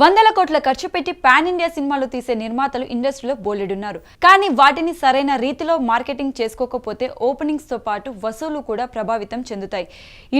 వందల కోట్ల ఖర్చు పెట్టి పాన్ ఇండియా సినిమాలు తీసే నిర్మాతలు ఇండస్ట్రీలో బోలెడున్నారు. కానీ వాటిని సరైన రీతిలో మార్కెటింగ్ చేసుకోకపోతే ఓపెనింగ్స్తో పాటు వసూలు కూడా ప్రభావితం చెందుతాయి.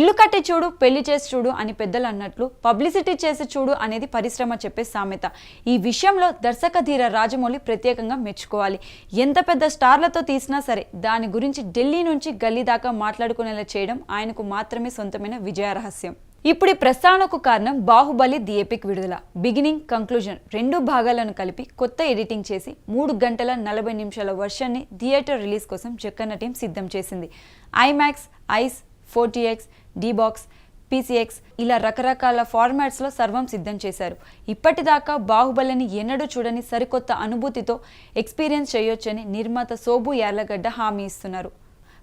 ఇల్లు కట్టి చూడు పెళ్ళి చేసి చూడు అని పెద్దలు అన్నట్లు పబ్లిసిటీ చేసి చూడు అనేది పరిశ్రమ చెప్పే సామెత. ఈ విషయంలో దర్శక ధీర రాజమౌళి ప్రత్యేకంగా మెచ్చుకోవాలి. ఎంత పెద్ద స్టార్లతో తీసినా సరే దాని గురించి ఢిల్లీ నుంచి గల్లీ దాకా మాట్లాడుకునేలా చేయడం ఆయనకు మాత్రమే సొంతమైన విజయ రహస్యం. ఇప్పుడు ఈ ప్రస్థానకు కారణం బాహుబలి ది ఎపిక్ విడుదల. బిగినింగ్ కంక్లూజన్ రెండు భాగాలను కలిపి కొత్త ఎడిటింగ్ చేసి మూడు గంటల నలభై నిమిషాల వర్షాన్ని థియేటర్ రిలీజ్ కోసం జక్కన్న టీం సిద్ధం చేసింది. IMAX ICE forty X DBox PCX ఇలా రకరకాల ఫార్మాట్స్లో సర్వం సిద్ధం చేశారు. ఇప్పటిదాకా బాహుబలిని ఎన్నడూ చూడని సరికొత్త అనుభూతితో ఎక్స్పీరియన్స్ చేయొచ్చని నిర్మాత సోబు యార్లగడ్డ హామీ ఇస్తున్నారు.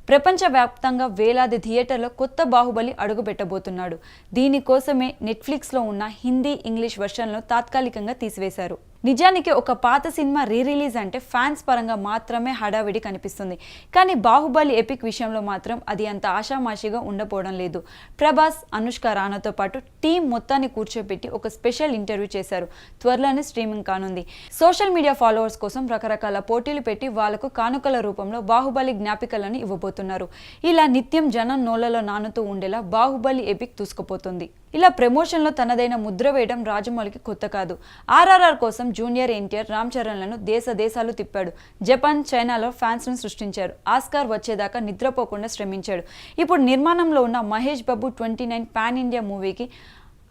ప్రపంచవ్యాప్తంగా వేలాది థియేటర్లో కొత్త బాహుబలి అడుగుపెట్టబోతున్నాడు. దీనికోసమే నెట్ఫ్లిక్స్లో ఉన్న హిందీ ఇంగ్లీష్ వర్షన్లను తాత్కాలికంగా తీసివేశారు. నిజానికి ఒక పాత సినిమా రీ రిలీజ్ అంటే ఫ్యాన్స్ పరంగా మాత్రమే హడావిడి కనిపిస్తుంది. కానీ బాహుబలి ఎపిక్ విషయంలో మాత్రం అది అంత ఆషామాషిగా ఉండపోవడం లేదు. ప్రభాస్ అనుష్క రానాతో పాటు టీం మొత్తాన్ని కూర్చోబెట్టి ఒక స్పెషల్ ఇంటర్వ్యూ చేశారు. త్వరలోనే స్ట్రీమింగ్ కానుంది. సోషల్ మీడియా ఫాలోవర్స్ కోసం రకరకాల పోటీలు పెట్టి వాళ్ళకు కానుకల రూపంలో బాహుబలి జ్ఞాపికలను ఇవ్వబోతున్నారు. ఇలా నిత్యం జనం నోలలో నానుతూ ఉండేలా బాహుబలి ఎపిక్ దూసుకుపోతుంది. ఇలా ప్రమోషన్లో తనదైన ముద్ర వేయడం రాజమౌళికి కొత్త కాదు. ఆర్ఆర్ఆర్ కోసం జూనియర్ ఎన్టీఆర్ రామ్ చరణ్లను దేశ దేశాలు తిప్పాడు. జపాన్ చైనాలో ఫ్యాన్స్ను సృష్టించారు ఆస్కార్ వచ్చేదాకా నిద్రపోకుండా శ్రమించాడు. ఇప్పుడు నిర్మాణంలో ఉన్న Mahesh Babu twenty nine pan India మూవీకి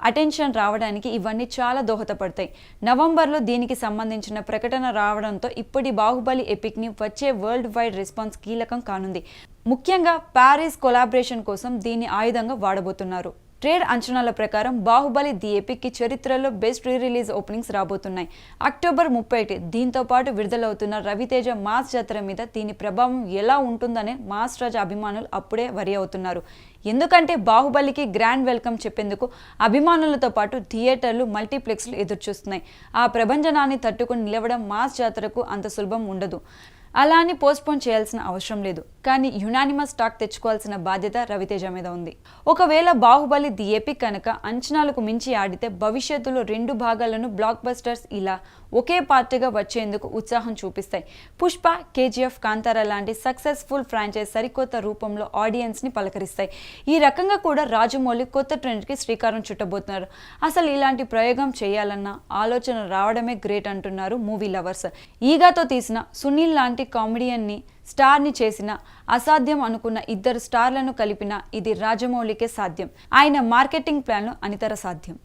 అటెన్షన్ రావడానికి ఇవన్నీ చాలా దోహదపడతాయి. నవంబర్లో దీనికి సంబంధించిన ప్రకటన రావడంతో ఇప్పటి బాహుబలి ఎపిక్ని వచ్చే వరల్డ్ వైడ్ రెస్పాన్స్ కీలకం కానుంది. ముఖ్యంగా ప్యారిస్ కొలాబరేషన్ కోసం దీన్ని ఆయుధంగా వాడబోతున్నారు. ట్రేడ్ అంచనాల ప్రకారం బాహుబలి ది ఎపిక్కి చరిత్రలో బెస్ట్ రీ రిలీజ్ ఓపెనింగ్స్ రాబోతున్నాయి. అక్టోబర్ ముప్పై ఒకటి దీంతో పాటు విడుదలవుతున్న రవితేజ మాస్ జాతర మీద దీని ప్రభావం ఎలా ఉంటుందనే మాస్ రాజ్ అభిమానులు అప్పుడే వరి అవుతున్నారు. ఎందుకంటే బాహుబలికి గ్రాండ్ వెల్కమ్ చెప్పేందుకు అభిమానులతో పాటు థియేటర్లు మల్టీప్లెక్స్లు ఎదురుచూస్తున్నాయి. ఆ ప్రభంజనాన్ని తట్టుకుని నిలవడం మాస్ జాతరకు అంత సులభం ఉండదు. అలా అని పోస్ట్పోన్ చేయాల్సిన అవసరం లేదు. కానీ యునానిమస్ టాక్ తెచ్చుకోవాల్సిన బాధ్యత రవితేజ మీద ఉంది. ఒకవేళ బాహుబలి ది ఎపిక్ కనుక అంచనాలకు మించి ఆడితే భవిష్యత్తులో రెండు భాగాలను బ్లాక్ బస్టర్స్ ఇలా ఒకే పార్టీగా వచ్చేందుకు ఉత్సాహం చూపిస్తాయి. పుష్ప కేజీఎఫ్ కాంతారా లాంటి సక్సెస్ఫుల్ ఫ్రాంచైజ్ సరికొత్త రూపంలో ఆడియన్స్ని పలకరిస్తాయి. ఈ రకంగా కూడా రాజమౌళి కొత్త ట్రెండ్కి శ్రీకారం చుట్టబోతున్నారు. అసలు ఇలాంటి ప్రయోగం చేయాలన్న ఆలోచన రావడమే గ్రేట్ అంటున్నారు మూవీ లవర్స్ ఈగాతో తీసిన సునీల్ లాంటి కామెడియన్ని స్టార్ని చేసిన అసాధ్యం అనుకున్న ఇద్దరు స్టార్లను కలిపిన ఇది రాజమౌళికే సాధ్యం. ఆయన మార్కెటింగ్ ప్లాన్లు అనితర సాధ్యం.